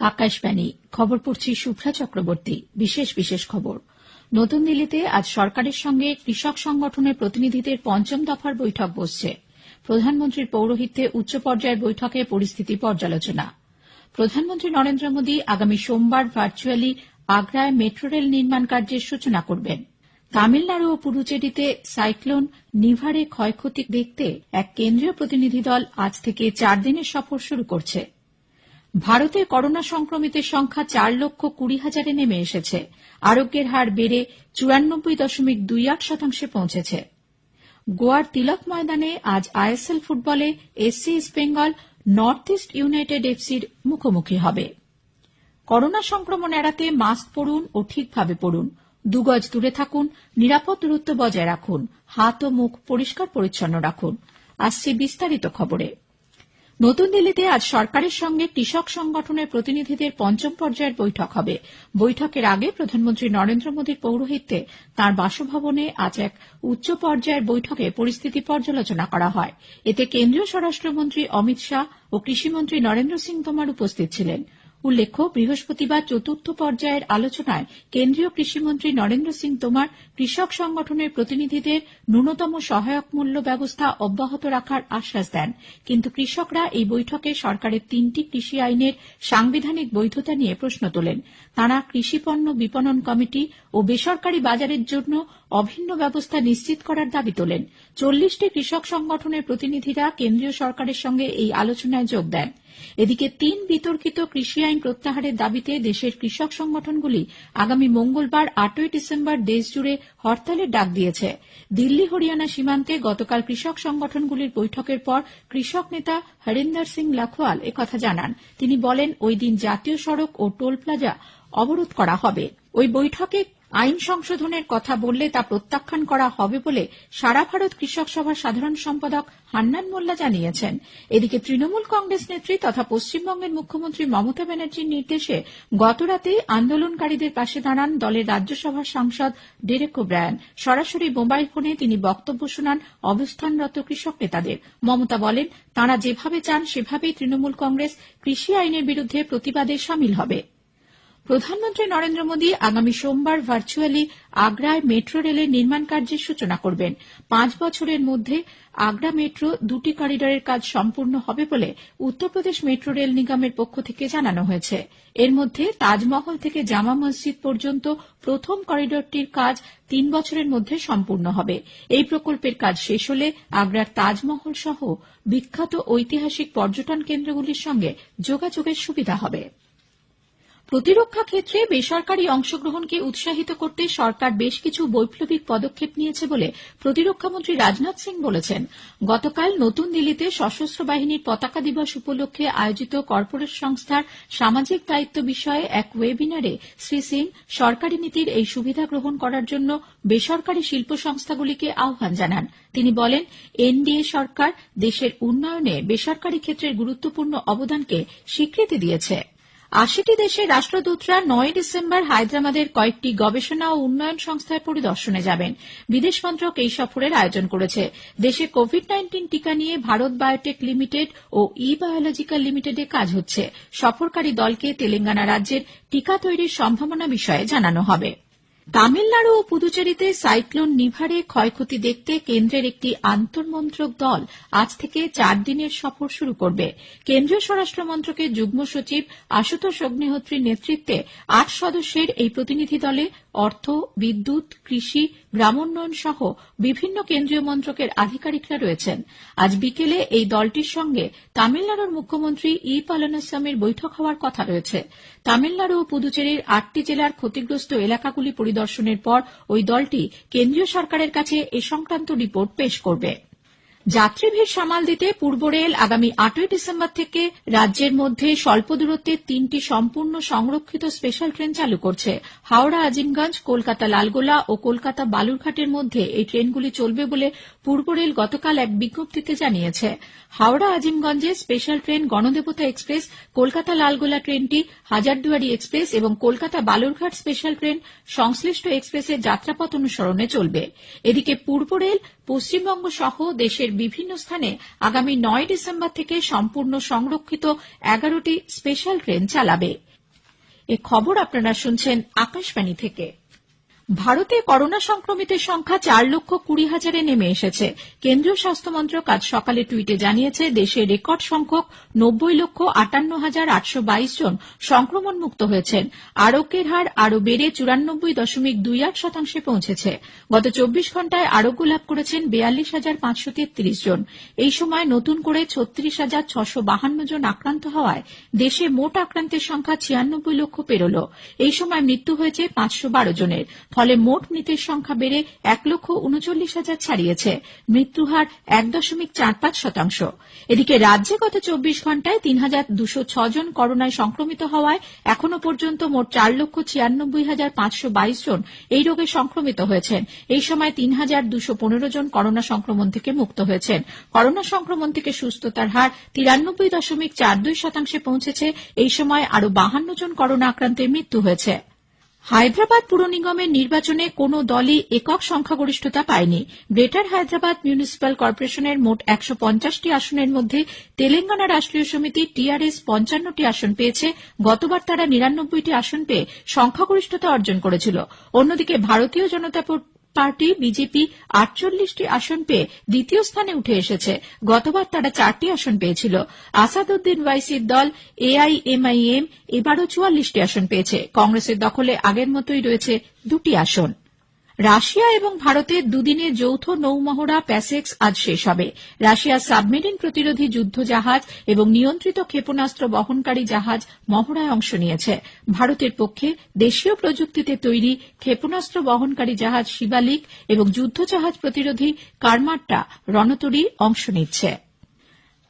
আকাশবাণী। খবর পড়ছি শুভ্রা চক্রবর্তী। বিশেষ বিশেষ খবর। নতুন দিল্লিতে আজ সরকারের সঙ্গে কৃষক সংগঠনের প্রতিনিধিদের পঞ্চম দফার বৈঠক বসছে। প্রধানমন্ত্রীর পৌরোহিত্যে উচ্চ পর্যায়ের বৈঠকে পরিস্থিতি পর্যালোচনা। প্রধানমন্ত্রী নরেন্দ্র মোদী আগামী সোমবার ভার্চুয়ালি আগ্রায় মেট্রো রেল নির্মাণ কার্যের সূচনা করবেন। তামিলনাড়ু ও পুডুচেরিতে সাইক্লোন নিভারে ক্ষয়ক্ষতি দেখতে এক কেন্দ্রীয় প্রতিনিধি দল আজ থেকে চার দিনের সফর শুরু করছে। ভারতে করোনা সংক্রমিতের সংখ্যা চার লক্ষ কুড়ি হাজারে নেমে এসেছে। আরোগ্যের হার বেড়ে চুরানব্বই দশমিক দুই আট শতাংশে পৌঁছেছে। গোয়ার তিলক ময়দানে আজ আইএসএল ফুটবলে SC East Bengal, North East United এফসির মুখোমুখি হবে। করোনা সংক্রমণ এড়াতে মাস্ক পরুন ও ঠিকভাবে পরুন। দুগজ দূরে থাকুন, নিরাপদ দূরত্ব বজায় রাখুন, হাত ও মুখ পরিষ্কার পরিচ্ছন্ন রাখুন। আসছে বিস্তারিত খবরে। নতুন দিল্লিতে আজ সরকারের সঙ্গে কৃষক সংগঠনের প্রতিনিধিদের পঞ্চম পর্যায়ের বৈঠক হবে। বৈঠকের আগে প্রধানমন্ত্রী নরেন্দ্র মোদীর পৌরোহিত্যে তাঁর বাসভবনে আজ এক উচ্চ পর্যায়ের বৈঠকে পরিস্থিতি পর্যালোচনা করা হয়। এতে কেন্দ্রীয় স্বরাষ্ট্রমন্ত্রী অমিত শাহ ও কৃষিমন্ত্রী নরেন্দ্র সিং তোমার উপস্থিত ছিলেন। উল্লেখ্য, বৃহস্পতিবার চতুর্থ পর্যায়ের আলোচনায় কেন্দ্রীয় কৃষিমন্ত্রী নরেন্দ্র সিং তোমর কৃষক সংগঠনের প্রতিনিধিদের ন্যূনতম সহায়ক মূল্য ব্যবস্থা অব্যাহত রাখার আশ্বাস দেন। কিন্তু কৃষকরা এই বৈঠকে সরকারের তিনটি কৃষি আইনের সাংবিধানিক বৈধতা নিয়ে প্রশ্ন তোলেন। তাঁরা কৃষিপণ্য বিপণন কমিটি ও বেসরকারি বাজারের জন্য অভিন্ন ব্যবস্থা নিশ্চিত করার দাবি তোলেন। চল্লিশটি কৃষক সংগঠনের প্রতিনিধিরা কেন্দ্রীয় সরকারের সঙ্গে এই আলোচনায় যোগ দেন। এদিকে তিন বিতর্কিত কৃষি আইন প্রত্যাহারের দাবিতে দেশের কৃষক সংগঠনগুলি আগামী মঙ্গলবার, আটই ডিসেম্বর দেশজুড়ে হরতালের ডাক দিয়েছে। দিল্লি, হরিয়ানা সীমান্তে গতকাল কৃষক সংগঠনগুলির বৈঠকের পর কৃষক নেতা হরিন্দর সিং লাখোয়াল একথা জানান। তিনি বলেন, ওই দিন জাতীয় সড়ক ও টোল প্লাজা অবরোধ করা হবে। ওই বৈঠকে আইন সংশোধনের কথা বললে তা প্রত্যাখ্যান করা হবে বলে সারা ভারত কৃষক সভার সাধারণ সম্পাদক হান্নান মোল্লা জানিয়েছেন। এদিকে তৃণমূল কংগ্রেস নেত্রী তথা পশ্চিমবঙ্গের মুখ্যমন্ত্রী মমতা ব্যানার্জির নির্দেশে গতরাতে আন্দোলনকারীদের পাশে দাঁড়ান দলের রাজ্যসভার সাংসদ ডেরেক ওব্রায়ান। সরাসরি মোবাইল ফোনে তিনি বক্তব্য শোনান অবস্থানরত কৃষক নেতাদের। মমতা বলেন, তাঁরা যেভাবে চান সেভাবেই তৃণমূল কংগ্রেস কৃষি আইনের বিরুদ্ধে প্রতিবাদে সামিল হবে। প্রধানমন্ত্রী নরেন্দ্র মোদী আগামী সোমবার ভার্চুয়ালি আগ্রায় মেট্রো রেলের নির্মাণ কার্যের সূচনা করবেন। পাঁচ বছরের মধ্যে আগ্রা মেট্রো দুটি করিডরের কাজ সম্পূর্ণ হবে বলে উত্তরপ্রদেশ মেট্রো রেল নিগমের পক্ষ থেকে জানানো হয়েছে। এর মধ্যে তাজমহল থেকে জামা মসজিদ পর্যন্ত প্রথম করিডরটির কাজ তিন বছরের মধ্যে সম্পূর্ণ হবে। এই প্রকল্পের কাজ শেষ হলে আগ্রার তাজমহল সহ বিখ্যাত ঐতিহাসিক পর্যটন কেন্দ্রগুলির সঙ্গে যোগাযোগের সুবিধা হবে। প্রতিরক্ষা ক্ষেত্রে বেসরকারি অংশগ্রহণকে উৎসাহিত করতে সরকার বেশ কিছু বৈপ্লবিক পদক্ষেপ নিয়েছে বলে প্রতিরক্ষামন্ত্রী রাজনাথ সিং বলেছেন। গতকাল নতুন দিল্লিতে সশস্ত্র বাহিনীর পতাকা দিবস উপলক্ষে আয়োজিত কর্পোরেট সংস্থার সামাজিক দায়িত্ব বিষয়ে এক ওয়েবিনারে শ্রী সিং সরকারি নীতির এই সুবিধা গ্রহণ করার জন্য বেসরকারি শিল্প সংস্থাগুলিকে আহ্বান জানান। তিনি বলেন, এনডিএ সরকার দেশের উন্নয়নে বেসরকারি ক্ষেত্রের গুরুত্বপূর্ণ অবদানকে স্বীকৃতি দিয়েছে। আশিটি দেশের রাষ্ট্রদূতরা নয় ডিসেম্বর হায়দ্রাবাদের কয়েকটি গবেষণা ও উন্নয়ন সংস্থার পরিদর্শনে যাবেন। বিদেশ মন্ত্রক এই সফরের আয়োজন করেছে। দেশে কোভিড নাইন্টিন টিকা নিয়ে ভারত বায়োটেক লিমিটেড ও ই বায়োলজিক্যাল লিমিটেডে কাজ হচ্ছে। সফরকারী দলকে তেলেঙ্গানা রাজ্যের টিকা তৈরির সম্ভাবনা বিষয়ে জানানো হবে। তামিলনাড়ু ও পুদুচেরিতে সাইক্লোন নিভারে ক্ষয়ক্ষতি দেখতে কেন্দ্রের একটি আন্তঃমন্ত্রক দল আজ থেকে চার দিনের সফর শুরু করবে। কেন্দ্রীয় স্বরাষ্ট্র মন্ত্রকের যুগ্ম সচিব আশুতোষ অগ্নিহোত্রীর নেতৃত্বে আট সদস্যের এই প্রতিনিধি দলে অর্থ, বিদ্যুৎ, কৃষি, গ্রামোন্নয়ন সহ বিভিন্ন কেন্দ্রীয় মন্ত্রকের আধিকারিকরা রয়েছেন। আজ বিকেলে এই দলটির সঙ্গে তামিলনাড়ুর মুখ্যমন্ত্রী ই পালানিস্বামীর বৈঠক হওয়ার কথা রয়েছে। তামিলনাড়ু ও পুদুচেরির আটটি জেলার ক্ষতিগ্রস্ত এলাকাগুলি পরিদর্শনের পর ওই দলটি কেন্দ্রীয় সরকারের কাছে এ সংক্রান্ত রিপোর্ট পেশ করবে। যাত্রী ভিড় সামাল দিতে পূর্ব রেল আগামী আটই ডিসেম্বর থেকে রাজ্যের মধ্যে স্বল্প দূরত্বের তিনটি সম্পূর্ণ সংরক্ষিত স্পেশাল ট্রেন চালু করছে। হাওড়া, আজিমগঞ্জ, কলকাতা, লালগোলা ও কলকাতা, বালুরঘাটের মধ্যে এই ট্রেনগুলি চলবে বলে পূর্ব রেল গতকাল এক বিজ্ঞপ্তিতে জানিয়েছে। Howrah, আজিমগঞ্জে special train Ganadevata express Kolkata, Lalgola ট্রেনটি হাজারদুয়ারি এক্সপ্রেস এবং কলকাতা, বালুরঘাট স্পেশাল ট্রেন সংশ্লিষ্ট এক্সপ্রেসের যাত্রাপথ অনুসরণে চলবে। এদিকে পূর্ব রেল পশ্চিমবঙ্গ সহ দেশের বিভিন্ন স্থানে আগামী নয় ডিসেম্বর থেকে সম্পূর্ণ সংরক্ষিত এগারোটি স্পেশাল ট্রেন চালাবে। ভারতে করোনা সংক্রমিতের সংখ্যা চার লক্ষ কুড়ি হাজারে নেমে এসেছে। কেন্দ্রীয় স্বাস্থ্য মন্ত্রক আজ সকালে টুইটে জানিয়েছে, দেশে রেকর্ড সংখ্যক নব্বই লক্ষ আটান্ন হাজার আটশো বাইশ জন সংক্রমণ মুক্ত হয়েছেন। আরোগ্যের হার আরও বেড়ে চুরানব্বই দশমিক দুই আট শতাংশে পৌঁছেছে। গত চব্বিশ ঘণ্টায় আরোগ্য লাভ করেছেন বেয়াল্লিশ হাজার পাঁচশো তেত্রিশ জন। এই সময় নতুন করে ছত্রিশ হাজার ছশো বাহান্ন জন আক্রান্ত হওয়ায় দেশে মোট আক্রান্তের সংখ্যা ছিয়ানব্বই লক্ষ পেরোল। এই সময় মৃত্যু হয়েছে পাঁচশো বারো জনের। ফলে মোট মৃতের সংখ্যা বেড়ে এক লক্ষ উনচল্লিশ হাজার ছাড়িয়েছে। মৃত্যু হার এক দশমিক চার পাঁচ শতাংশ। এদিকে রাজ্যে গত চব্বিশ ঘণ্টায় তিন হাজার দুশো ছজন করোনায় সংক্রমিত হওয়ায় এখনও পর্যন্ত মোট চার লক্ষ ছিয়ানব্বই হাজার পাঁচশো বাইশ জন এই রোগে সংক্রমিত হয়েছেন। এই সময় তিন হাজার দুশো পনেরো জন করোনা সংক্রমণ থেকে মুক্ত হয়েছেন। করোনা সংক্রমণ থেকে সুস্থতার হার তিরানব্বই দশমিক চার দুই শতাংশে পৌঁছেছে। এই সময় আরও বাহান্ন জন করোনা আক্রান্তের মৃত্যু হয়েছে। হায়দ্রাবাদ পুর নিগমের নির্বাচনে কোন দলই একক সংখ্যাগরিষ্ঠতা পায়নি। গ্রেটার হায়দ্রাবাদ মিউনিসিপ্যাল কর্পোরেশনের মোট একশো পঞ্চাশটি আসনের মধ্যে তেলেঙ্গানা রাষ্ট্রীয় সমিতি টিআরএস পঞ্চান্নটি আসন পেয়েছে। গতবার তারা নিরানব্বইটি আসন পেয়ে সংখ্যাগরিষ্ঠতা অর্জন করেছিল। অন্যদিকে ভারতীয় জনতা বিজেপি আটচল্লিশটি আসন পেয়ে দ্বিতীয় স্থানে উঠে এসেছে। গতবার তারা চারটি আসন পেয়েছিল। আসাদুদ্দিন ওয়াইসির দল এআইএমআইএম এবারও চুয়াল্লিশটি আসন পেয়েছে। কংগ্রেসের দখলে আগের মতোই রয়েছে দুটি আসন। রাশিয়া এবং ভারতের দুদিনের যৌথ নৌমহড়া প্যাসেক্স আজ শেষ হবে। রাশিয়ার সাবমেরিন প্রতিরোধী যুদ্ধ জাহাজ এবং নিয়ন্ত্রিত ক্ষেপণাস্ত্র বহনকারী জাহাজ মহড়ায় অংশ নিয়েছে। ভারতের পক্ষে দেশীয় প্রযুক্তিতে তৈরি ক্ষেপণাস্ত্র বহনকারী জাহাজ শিবালিক এবং যুদ্ধ জাহাজ প্রতিরোধী কারমাট্টা রণতরী অংশ নিচ্ছে।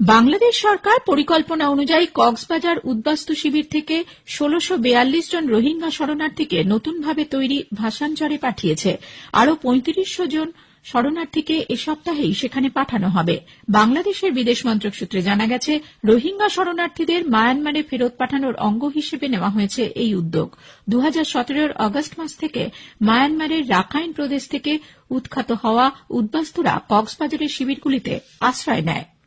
বাংলাদেশ সরকার পরিকল্পনা অনুযায়ী কক্সবাজার উদ্বাস্তু শিবির থেকে ষোলশো বেয়াল্লিশ জন রোহিঙ্গা শরণার্থীকে নতুনভাবে তৈরি ভাসানচরে পাঠিয়েছে। আরও পঁয়ত্রিশশো জন শরণার্থীকে এ সপ্তাহেই সেখানে পাঠানো হবে। বাংলাদেশের বিদেশ মন্ত্রক সূত্রে জানা গেছে, রোহিঙ্গা শরণার্থীদের মায়ানমারে ফেরত পাঠানোর অঙ্গ হিসেবে নেওয়া হয়েছে এই উদ্যোগ। দু হাজার আগস্ট মাস থেকে মায়ানমারের রাখাইন প্রদেশ থেকে উৎখাত হওয়া উদ্বাস্তুরা কক্সবাজারের শিবিরগুলিতে আশ্রয় নেয়।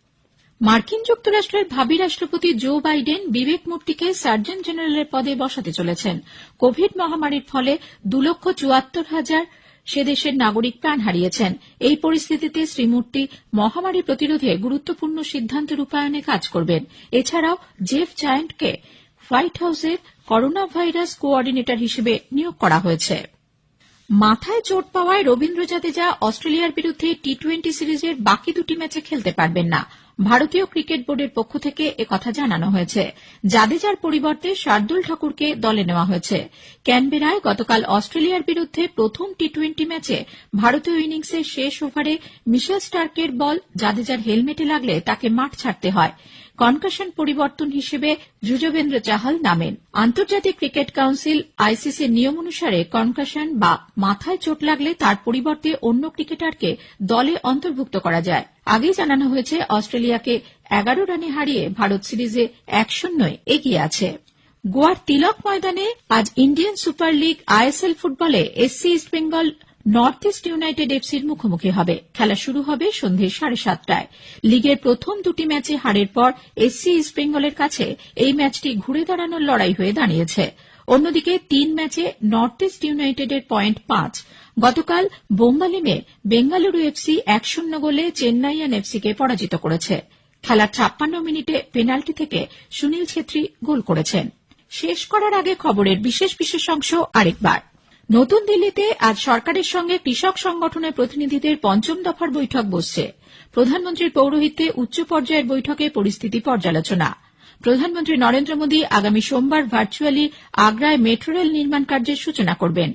মার্কিন যুক্তরাষ্ট্রের ভাবি রাষ্ট্রপতি জো বাইডেন বিবেক মূর্তিকে সার্জন জেনারেলের পদে বসাতে চলেছেন। কোভিড মহামারীর ফলে দু লক্ষ চুয়াত্তর হাজার সে দেশের নাগরিক প্রাণ হারিয়েছেন। এই পরিস্থিতিতে শ্রী মূর্তি মহামারী প্রতিরোধে গুরুত্বপূর্ণ সিদ্ধান্ত রূপায়ণে কাজ করবেন। এছাড়াও জেফ জায়ান্টকে হোয়াইট হাউসের করোনা ভাইরাস কোঅর্ডিনেটর হিসেবে নিয়োগ করা হয়েছে। মাথায় চোট পাওয়ায় রবীন্দ্র জাদেজা অস্ট্রেলিয়ার বিরুদ্ধে টি টোয়েন্টি সিরিজের বাকি দুটি ম্যাচে খেলতে পারবেন না। ভারতীয় ক্রিকেট বোর্ডের পক্ষ থেকে একথা জানানো হয়েছে। জাদেজার পরিবর্তে শার্দুল ঠাকুরকে দলে নেওয়া হয়েছে। ক্যানবেরায় গতকাল অস্ট্রেলিয়ার বিরুদ্ধে প্রথম টি টোয়েন্টি ম্যাচে ভারতীয় ইনিংসের শেষ ওভারে মিশেল স্টার্কের বল জাদেজার হেলমেটে লাগলে তাকে মাঠ ছাড়তে হয়। কনকাশন পরিবর্তন হিসেবে যুজবেন্দ্র চাহাল নামেন। আন্তর্জাতিক ক্রিকেট কাউন্সিল আইসিসির নিয়ম অনুসারে কনকাশন বা মাথায় চোট লাগলে তার পরিবর্তে অন্য ক্রিকেটারকে দলে অন্তর্ভুক্ত করা যায়। আগেই জানানো হয়েছে, অস্ট্রেলিয়াকে এগারো রানে হারিয়ে ভারত সিরিজে এক শূন্যয় এগিয়ে আছে। গোয়ার তিলক ময়দানে আজ ইন্ডিয়ান সুপার লিগ আইএসএল ফুটবলে SC East Bengal North East United এফসির মুখোমুখি হবে। খেলা শুরু হবে সন্ধে সাড়ে সাতটায়। লিগের প্রথম দুটি ম্যাচে হারের পর এসসি ইস্টবেঙ্গলের কাছে এই ম্যাচটি ঘুরে দাঁড়ানোর লড়াই হয়ে দাঁড়িয়েছে। অন্যদিকে তিন ম্যাচে নর্থ ইস্ট ইউনাইটেডের পয়েন্ট পাঁচ। গতকাল বোম্বালিমে বেঙ্গালুরু এফসি এক শূন্য গোলে চেন্নাইয়ান এফসিকে পরাজিত করেছে। খেলার ছাপ্পান্ন মিনিটে পেনাল্টি থেকে সুনীল ছেত্রী গোল করেছেন। শেষ করার আগে খবরের বিশেষ বিশেষ অংশ আরেকবার। নতুন দিল্লিতে আজ সরকারের সঙ্গে কৃষক সংগঠনের প্রতিনিধিদের পঞ্চম দফার বৈঠক বসছে। প্রধানমন্ত্রীর পৌরোহিত্যে উচ্চ পর্যায়ের বৈঠকে পরিস্থিতি পর্যালোচনা। প্রধানমন্ত্রী নরেন্দ্র মোদী আগামী সোমবার ভার্চুয়ালি আগ্রায় মেট্রো রেল নির্মাণ কার্যের সূচনা করবেন।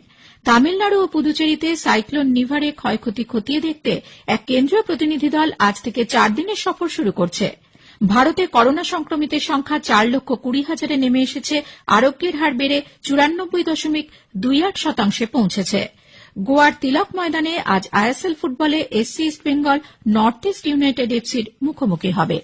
তামিলনাড়ু ও পুদুচেরিতে সাইক্লোন নিভারে ক্ষয়ক্ষতি খতিয়ে দেখতে এক কেন্দ্রীয় প্রতিনিধি দল আজ থেকে চার দিনের সফর শুরু করছে। ভারতে করোনা সংক্রমিতের সংখ্যা চার লক্ষ কুড়ি হাজারে নেমে এসেছে। আরোগ্যের হার বেড়ে চুরানব্বই দশমিক দুই আট শতাংশে পৌঁছেছে। গোয়ার তিলক ময়দানে আজ আইএসএল ফুটবলে SC East Bengal, North East United এফসির মুখোমুখি হবে।